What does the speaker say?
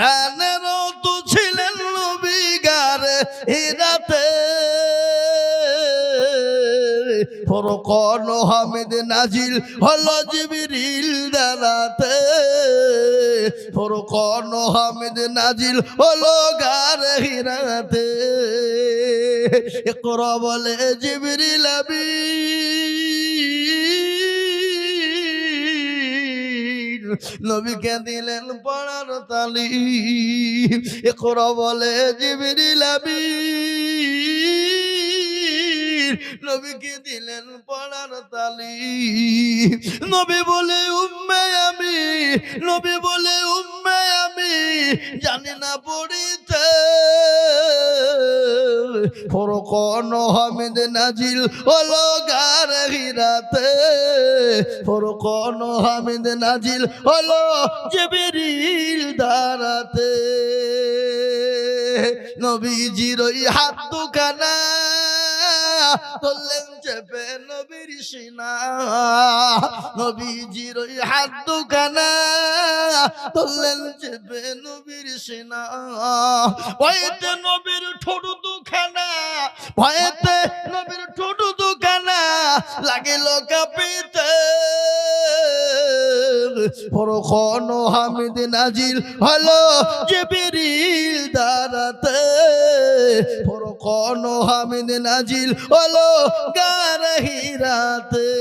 কানের তো ছিলেন নবিগার হিরাতে ফরকন হামিদ নাজিল হলো জিবিরিল দাঁড়াতে ফরকন হামিদ নাজিল হলো গার হিরাতে। ইকরা বলে জিবিরিল আমিন নবীকে দিলেন পড়ার তালি। ইকরা বলে জিবিরিল নবীকে দিলেন পড়ার তালি। নবী বলে, উম্মে আমি নবী বলে, উম্মে আমি জানি না পড়িতে ফরকন হামিদ নাজিল হলো গার হিরাতে। ফরকন হামিদ নাজিল হলো জিবরিল দাঁড়াতে নবীজির ওই হাত দুখানা ধরলেন চেপে নবীর সিনা। নবীজির ওই হাত দুখানা ধরলেন চেপে নবীর সিনা। ভয়েতে নবীর ঠোঁট লাগিল কাঁপিতে ফরখন হামিদ নাজিল হলো জিবিরিল দাঁড়াতে ফরখন হামিদ নাজিল হলো গার হিরাতে